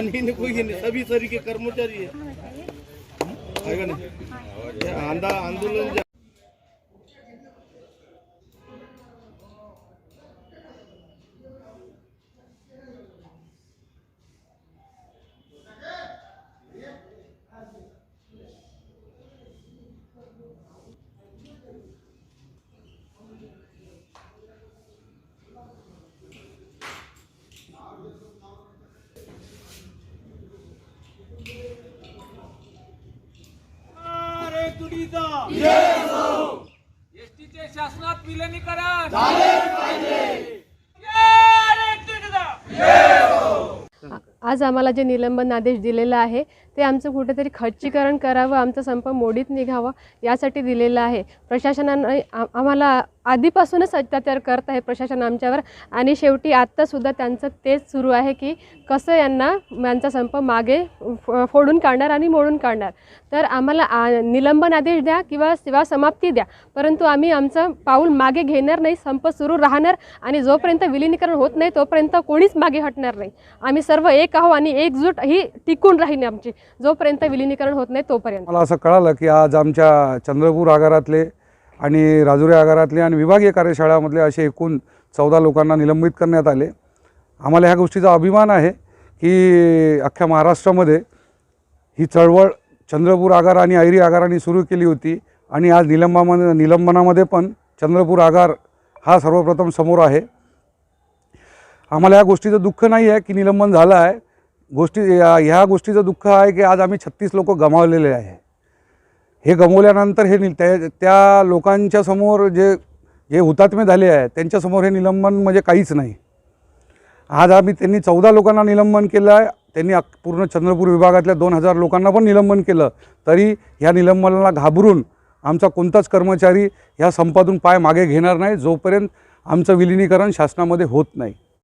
परेशानी ने कोई नहीं सभी तरीके कर्मचारी है। आंदा आंदोलन जो- एसटीचे शासनात विलिनीकरण. आज आम्हाला जे निलंबन आदेश दिलेला आहे ते आमचं कुठेतरी खच्चीकरण करावं आमचा संप मोडीत निघावा यासाठी दिलेलं आहे. प्रशासनानं आम्हाला आधीपासूनच अत्याचार करत आहे प्रशासन आमच्यावर. आणि शेवटी आत्तासुद्धा त्यांचं तेच सुरू आहे की कसं यांना यांचा संप मागे फोडून काढणार आणि मोडून काढणार. तर आम्हाला आ- निलंबन आदेश द्या किंवा सेवा समाप्ती द्या. परंतु आम्ही आमचं पाऊल मागे घेणार नाही संप सुरू राहणार आणि जोपर्यंत विलिनीकरण होत नाही तोपर्यंत कोणीच मागे हटणार नाही. आम्ही सर्व एक आहो आणि एकजूट ही टिकून राहील आमची. जोपर्यंत विलिनीकरण होत नाही तोपर्यंत. मला असं कळालं की आज आमच्या चंद्रपूर आगारातले आणि राजुरी आगारातले आणि विभागीय कार्यशाळामधले असे एकूण चौदा लोकांना निलंबित करण्यात आले. आम्हाला ह्या गोष्टीचा अभिमान आहे की अख्ख्या महाराष्ट्रामध्ये ही चळवळ चंद्रपूर आगार आणि ऐरी आगाराने सुरू केली होती आणि आज निलंबामध्ये निलंबनामध्ये पण चंद्रपूर आगार हा सर्वप्रथम समोर आहे. आम्हाला या गोष्टीचं दुःख नाही आहे की निलंबन झालं आहे. गोष्टी या ह्या गोष्टीचं दुःख आहे की आज आम्ही छत्तीस लोक गमावलेले आहे. हे गमवल्यानंतर हे नि त्या त्या लोकांच्या समोर जे जे हुतात्मे झाले आहे त्यांच्यासमोर हे निलंबन म्हणजे काहीच नाही. आज आम्ही त्यांनी चौदा लोकांना निलंबन केलं आहे त्यांनी पूर्ण चंद्रपूर विभागातल्या दोन हजार लोकांना पण निलंबन केलं. तरी ह्या निलंबनाला घाबरून आमचा कोणताच कर्मचारी ह्या संपातून पाय मागे घेणार नाही जोपर्यंत आमचं विलिनीकरण शासनामध्ये होत नाही.